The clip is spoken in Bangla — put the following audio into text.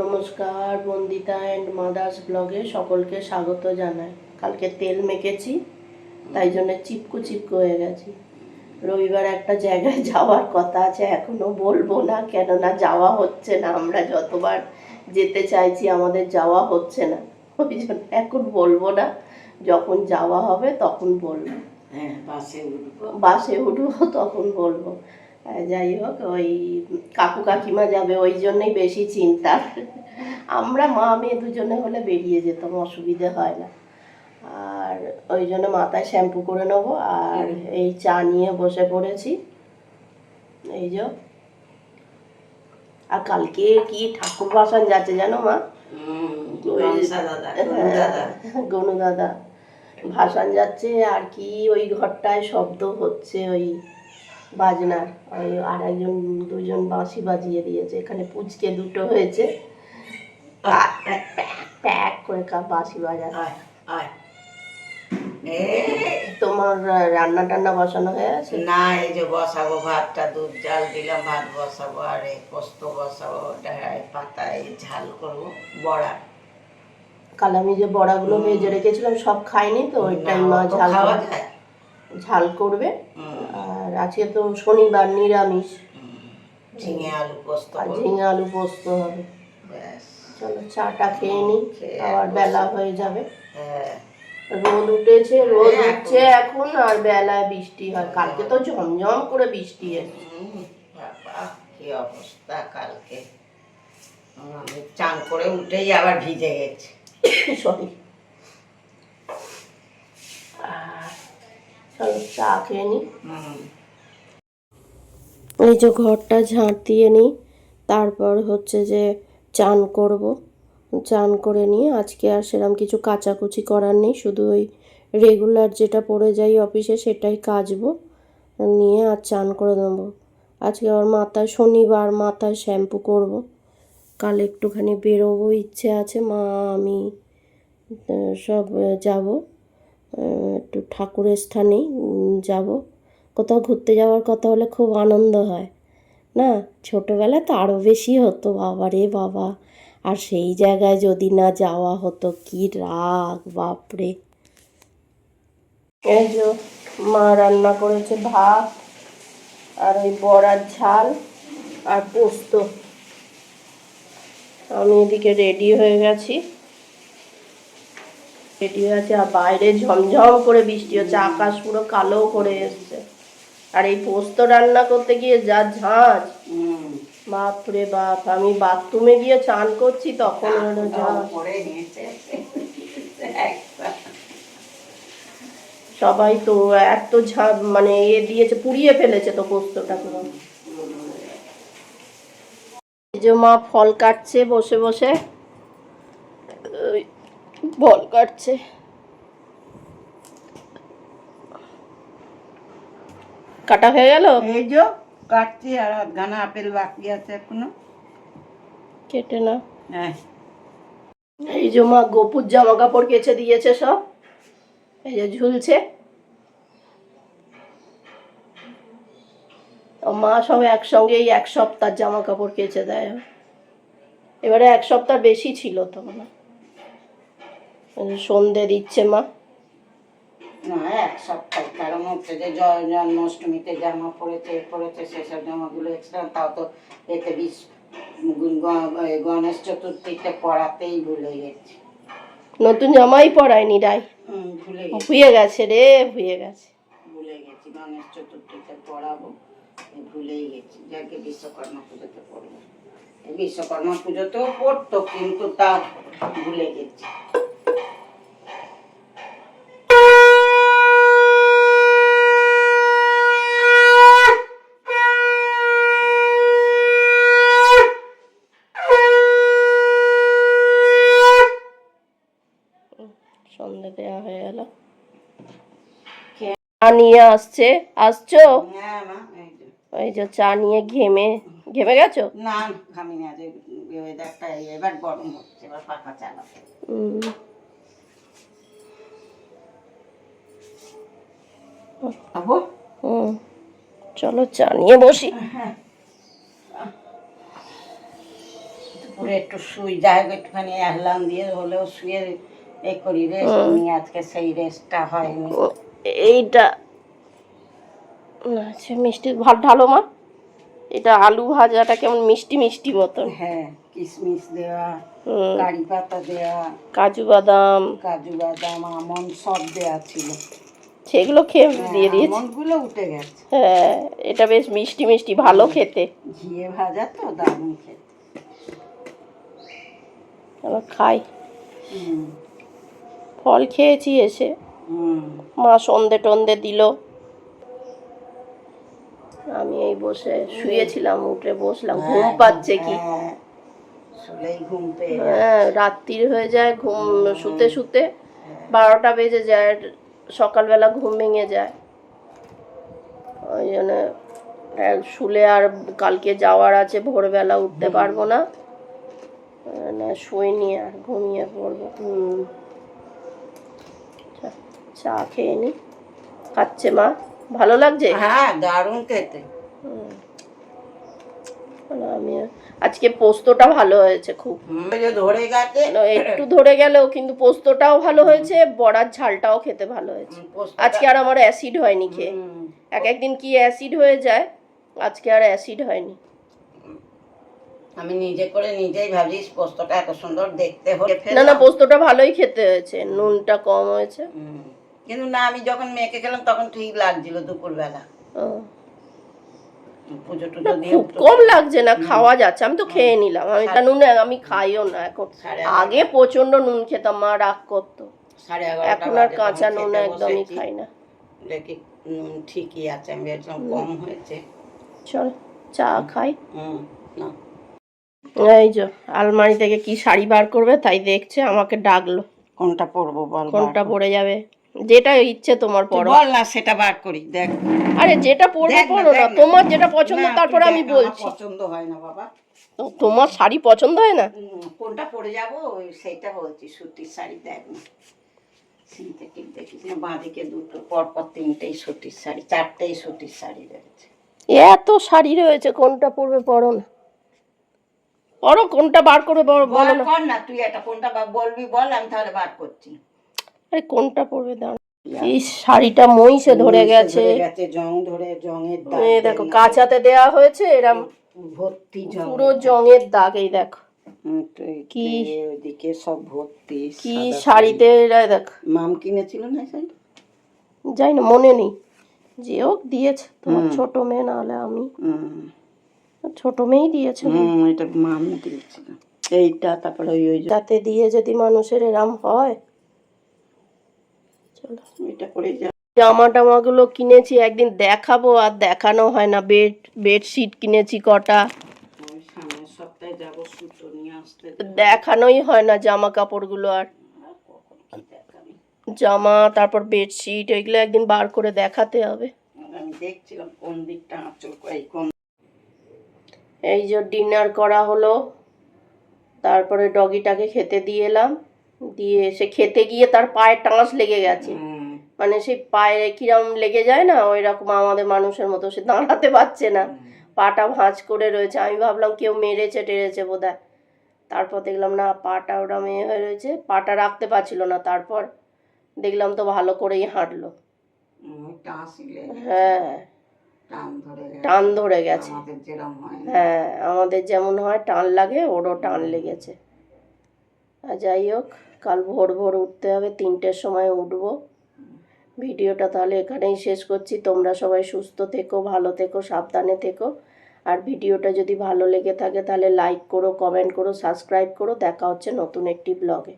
নমস্কার বন্দিতা অ্যান্ড মাদার্স ব্লগে সকলকে স্বাগত জানাই। কালকে তেল মেখেছি তাই জন্য চিপকু চিপকু হয়ে গেছি। রবিবার একটা জায়গায় যাওয়ার কথা আছে এখনও বলব না কেননা যাওয়া হচ্ছে না। আমরা যতবার যেতে চাইছি আমাদের যাওয়া হচ্ছে না। ওই জন্য এখন বলব না যখন যাওয়া হবে তখন বলব। হ্যাঁ বাসে উঠবো। বাসে উঠবো তখন বলব। যাই হোক ওই কাকু কাকিমা যাবে ওই জন্যই বেশি চিন্তা। আমরা মা মেয়ে দুজনে হলে বেরিয়ে যেতাম অসুবিধে হয় না। আর ওই জন্য মাথায় শ্যাম্পু করে নেব আর এই চা নিয়ে বসে পড়েছি। এই যে আর কালকে কি ঠাকুর বাসন যাচ্ছে জানো মা? গনু দাদা। ভাসান যাচ্ছে আর কি ওই ঘরটায় শব্দ হচ্ছে ওই বাজনার ওই আর একজন দুজন বাঁশি বাজিয়ে দিয়েছে। এখানে পুচকে দুটো হয়েছে। প্যাক করে বাঁশি বাজা। তোমার রান্না টান্না বসানো হয়ে আছে না এই যে বসাবো ভাতটা দুধ জাল দিলাম ভাত বসাবো আর এই পোস্ত বসাবো ডাঁড়ায় পাতায় ঝাল করব বড়া। কাল আমি যে বড়াগুলো ভেজে রেখেছিলাম সব খাইনি তো ওইটাই মা ঝাল খাওয়া করবে। যায়। ঝাল করবে। আজকে তো শনিবার নিরামিষ। ঝিঙে আলু পোস্ত আর ঝিঙে আলু পোস্ত হবে। চলো চাটা খেয়ে নিই আবার বেলা হয়ে যাবে। হ্যাঁ। রোদ উঠেছে রোদ হ্যাঁ, উঠছে এখন আর বেলায় বৃষ্টি হয়। কালকে তো ঝমঝম করে বৃষ্টি এসেছে। কি অবস্থা কালকে? আমি চান করে উঠেই আবার ভিজে গেছি। সরি। চলো চা খেয়ে নিই। হুম। এই যে ঘরটা ঝাঁট দিয়ে নিই, তারপর হচ্ছে যে চান করব। চান করে নিয়ে আজকে আর সেরকম কিছু কাচাকুচি করার নেই, শুধু ওই রেগুলার যেটা পড়ে যাই অফিসে সেটাই কাচবো, নিয়ে আর চান করে দেবো আজকে আবার মাথায় শনিবার, মাথায় শ্যাম্পু করব। কাল একটুখানি বেরোবো, ইচ্ছে আছে, মা, আমি সব যাব। একটু ঠাকুরের স্থানেই যাব। কোথাও ঘুরতে যাওয়ার কথা হলে খুব আনন্দ হয়। না, ছোটোবেলায় তো আরও বেশি হতো বাবা রে বাবা। আর সেই জায়গায় যদি না যাওয়া হতো, কি রাগ, বাপরে। এই যে মা রান্না করেছে ভাত, আর ওই বড়ার ঝাল আর পোস্ত। আমি এদিকে রেডি হয়ে গেছি। রেডি হয়ে আছে আর বাইরে ঝমঝম করে বৃষ্টি হচ্ছে, আকাশ পুরো কালো করে এসছে। আর এই পোস্ত রান্না করতে গিয়ে যা ঝাঁজ। বাপরে বাপ আমি বাথরুমে গিয়ে চান করছি তখন হলো ঝাঁঝ সবাই তো এত ঝাঁঝ মানে এ দিয়েছে পুড়িয়ে ফেলেছে তো পোস্তটা পুরো। এই যে মা ফল কাটছে বসে বসে। ফল কাটছে। কাটা হয়ে গেল? এই যে কাটছি আর আধখানা আপেল বাকি আছে এখনও। কেটে না হ্যাঁ। এই যে মা গোপুর জামা কাপড় কেচে দিয়েছে সব। এই যে ঝুলছে। মা সব একসঙ্গে এই এক সপ্তাহ জামা কাপড় কেচে দেয়। এবারে এক সপ্তাহ বেশি ছিল তো মনে। সন্ধে দিচ্ছে মা। না এক সপ্তাহ। কারণ হচ্ছে যে জন্মাষ্টমীতে জামা পড়েছে এ পড়েছে সেসব জামাগুলো এক্সট্রা তাও তো এতে বিশ গণেশ চতুর্থীতে পড়াতেই ভুলে গেছি। নতুন জামাই পরায়নি রাই? ভুলে গেছে। রে ভুয়ে গেছে। ভুলে গেছি গণেশ চতুর্থীতে পড়াবো ভুলেই গেছি। যাকে বিশ্বকর্মা পুজোতে পড়ব। বিশ্বকর্মা পুজোতেও পড়তো কিন্তু তা ভুলে গেছি সন্ধে দেওয়া হয়ে গেল চা নিয়ে আসছে। আসছো? হ্যাঁ মা এই যে। ওই যে চা নিয়ে ঘেমে ঘেমে গেছো? না ঘামি না ওয়েদারটা এবার গরম হচ্ছে এবার পাখা চালাতে খাব হুম। চলো চা নিয়ে বসি। দুপুরে একটু শুই যাই একটুখানি অ্যালার্ম দিয়ে হলেও শুয়ে এ করি রেস্ট। নিয়ে আজকে সেই রেস্টটা হয়নি। এইটা আচ্ছা মিষ্টি ভাত ঢালো মা। এটা আলু ভাজাটা কেমন মিষ্টি মিষ্টি মতন। হ্যাঁ কিশমিশ দেওয়া কারি পাতা দেওয়া কাজু বাদাম। কাজু বাদাম আমন্ড সব দেওয়া ছিল। সেগুলো খেয়ে দিয়ে দিয়েছি। আমন্ডগুলো উঠে গেছে। হ্যাঁ এটা বেশ মিষ্টি মিষ্টি ভালো খেতে। ঘিয়ে ভাজা তো দারুণ খেতে। চলো খাই। ফল খেয়েছি এসে। মা সন্ধে টন্ধে দিল। আমি এই বসে শুয়েছিলাম উঠে বসলাম। ঘুম পাচ্ছে কি? হ্যাঁ। হ্যাঁ রাত্রির হয়ে যায় ঘুম শুতে শুতে বারোটা বেজে যায় সকালবেলা ঘুম ভেঙে যায়। ওই জন্য আহ, শুলে আর কালকে যাওয়ার আছে ভোরবেলা উঠতে পারব না। শুয়ে নিয়ে আর ঘুমিয়ে পড়ব। হুম। চা- খেয়ে নি। খাচ্ছে মা। ভালো লাগছে? হ্যাঁ দারুণ খেতে। আমি আজকে পোস্তটা ভালো হয়েছে খুব। ধরে গেছে। একটু ধরে গেলেও কিন্তু পোস্তটাও ভালো হয়েছে বড়ার ঝালটাও খেতে ভালো হয়েছে। আজকে আর আমার অ্যাসিড হয়নি খেয়ে। এক একদিন কি অ্যাসিড হয়ে যায় আজকে আর অ্যাসিড হয়নি। আমি নিজে করে নিজেই ভাবছি পোস্তটা এত সুন্দর দেখতে হলে না না পোস্তটা ভালোই খেতে হয়েছে নুনটা কম হয়েছে। হুম, কিন্তু না আমি যখন মেয়েকে খেলাম তখন ঠিক লাগছিল দুপুরবেলা। ও, পুজো টুজো দিয়ে খুব কম লাগছে না খাওয়া যাচ্ছে। আমি তো খেয়ে নিলাম। আমি তা নুন আমি খাইও না এখন। আগে প্রচণ্ড নুন খেতাম মা রাগ করতো। এখন আর কাঁচা নুন একদমই খাই না। দেখি ঠিকই আছে আমি ভেবেছিলাম কম হয়েছে। চল চা খাই। হুম না। এই যে আলমারি থেকে কি শাড়ি বার করবে তাই দেখছে আমাকে ডাকলো। কোনটা পরবো বল কোনটা পরে যাবে? যেটা ইচ্ছে তোমার পরো বল না সেটা বার করি দেখ। আরে যেটা পরবে দেখ না, পরো না না। তোমার যেটা পছন্দ তারপরে আমি বলছি। পছন্দ হয় না বাবা। তোমার শাড়ি পছন্দ হয় না? কোনটা পরে যাব সেইটা বলছি সুতির শাড়ি দেখ না। সিনথেটিক দেখিস না বাঁদিকে দুটো পর পর তিনটেই সুতির শাড়ি চারটেই সুতির শাড়ি রয়েছে। এত শাড়ি রয়েছে কোনটা পরবে পরো না। পরো কোনটা বার করে বলো না। তুই এটা কোনটা বলবি বল আমি তাহলে বার করছি। আরে কোনটা পরবে দাঁড়া এই শাড়িটা মহিষে ধরে গেছে। জং ধরে জংয়ের দাগ। এই দেখো কাঁচাতে দেয়া হয়েছে এরম ভর্তি জং। পুরো জংয়ের দাগ এই দেখো। কি- ওইদিকে সব ভর্তি কি শাড়িতে এরা দেখ। মাম কিনেছিল না শাড়ি যাই না মনে নেই। যে হোক দিয়েছে। তোমার ছোট মেয়ে না হলে আমি। ছোট মেয়েই দিয়েছে। এটা মাম দিয়েছিল। এইটা তারপরে ওই ওই যাতে দিয়ে যদি মানুষের এরাম হয় চলো এটা পরে যা। জামা টামাগুলো কিনেছি একদিন দেখাবো আর দেখানো হয় না। বেড বেডশিট কিনেছি কটা। দেখানোই হয় না জামা কাপড়গুলো আর জামা তারপর বেডশিট এগুলো একদিন বার করে দেখাতে হবে। আমি দেখছিলাম কোন দিকটা আঁচল এই কোন এই যে ডিনার করা হলো তারপরে ডগিটাকে খেতে দিয়ে এলাম। দিয়ে সে খেতে গিয়ে তার পায়ে টাঁচ লেগে গেছে। মানে সেই পায়ে কিরম লেগে যায় না ওই রকম আমাদের মানুষের মতো সে দাঁড়াতে পারছে না। পাটা ভাঁজ করে রয়েছে। আমি ভাবলাম কেউ মেরেছে টেরেছে বোধহয়। তারপর দেখলাম না পাটা ওটা মেয়ে হয়ে রয়েছে। পাটা রাখতে পারছিল না। তারপর দেখলাম তো ভালো করেই হাঁটলো। হ্যাঁ। টান ধরে গেছে। হয়। আমাদের যেমন হয় টান লাগে ওরও টান লেগেছে। যাই হোক, কাল ভোর ভোর উঠতে হবে, তিনটের সময় উঠব। ভিডিওটা তাহলে এখানেই শেষ করছি। তোমরা সবাই সুস্থ থেকো, ভালো থেকো, সাবধানে থেকো। আর ভিডিওটা যদি ভালো লেগে থাকে, তাহলে লাইক করো কমেন্ট করো সাবস্ক্রাইব করো। দেখা হচ্ছে নতুন একটি ব্লগে